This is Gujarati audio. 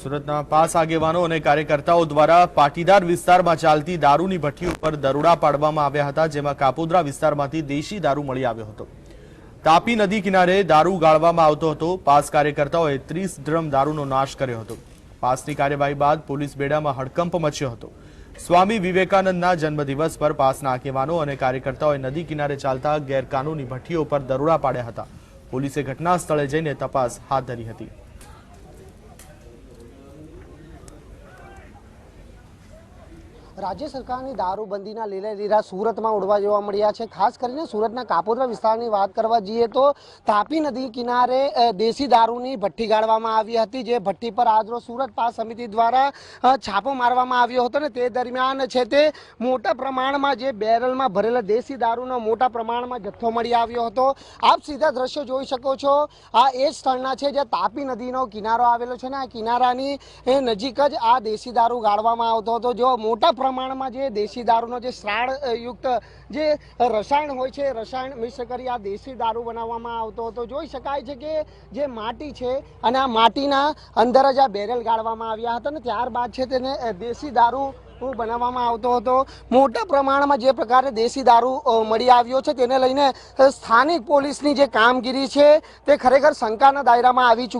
સુરતના પાસ આગેવાનો અને કાર્યકર્તાઓ દ્વારા પાટીદાર વિસ્તારમાં ચાલતી દારૂની ભઠ્ઠી ઉપર દરોડા પાડવામાં આવ્યા હતા, જેમાં કાપોદ્રા વિસ્તારમાંથી દેશી દારૂ મળી આવ્યો હતો. તાપી નદી કિનારે દારૂ ગાળવામાં આવતો હતો. પાસ કાર્યકર્તાઓએ ત્રીસ ડ્રમ દારૂનો નાશ કર્યો હતો. પાસની કાર્યવાહી બાદ પોલીસ બેડામાં હડકંપ મચ્યો હતો. સ્વામી વિવેકાનંદના જન્મદિવસ પર પાસના આગેવાનો અને કાર્યકર્તાઓએ નદી કિનારે ચાલતા ગેરકાનૂની ભઠ્ઠીઓ પર દરોડા પાડ્યા હતા. પોલીસે ઘટના સ્થળે જઈને તપાસ હાથ ધરી હતી. રાજ્ય સરકારની દારૂબંધીના લીલા લીરા સુરતમાં ઉડવા જોવા મળ્યા છે. ખાસ કરીને સુરતના કાપોદ્રા વિસ્તારની વાત કરવા જઈએ તો તાપી નદી કિનારે દેશી દારૂની ભઠ્ઠી ગાળવામાં આવી હતી, જે ભઠ્ઠી પર આજરોજ સુરત પાસ સમિતિ દ્વારા છાપો મારવામાં આવ્યો હતો ને તે દરમિયાન છે તે મોટા પ્રમાણમાં જે બેરલમાં ભરેલા દેશી દારૂનો મોટા પ્રમાણમાં જથ્થો મળી આવ્યો હતો. આપ સીધા દ્રશ્યો જોઈ શકો છો. આ એ સ્થળના છે જે તાપી નદીનો કિનારો આવેલો છે ને આ કિનારાની નજીક જ આ દેશી દારૂ ગાળવામાં આવતો હતો. જો મોટા પ્રમાણમાં જે દેશી દારૂનો જે શ્રાળયુક્ત યુક્ત જે રસાયણ હોય છે, રસાયણ મિક્સ કરી આ દેશી દારૂ બનાવવામાં આવતો હતો. જોઈ શકાય છે કે જે માટી છે અને આ માટીના અંદર જ આ બેરલ ગાળવામાં આવ્યા હતા ને ત્યારબાદ છે તેને દેશી દારૂ બનાવવામાં આવતો હતો. મોટા પ્રમાણમાં જે પ્રકારે દેશી દારૂ મળી આવ્યો છે તેને લઈને સ્થાનિક પોલીસની જે કામગીરી છે તે ખરેખર શંકાના દાયરામાં આવી ચૂકી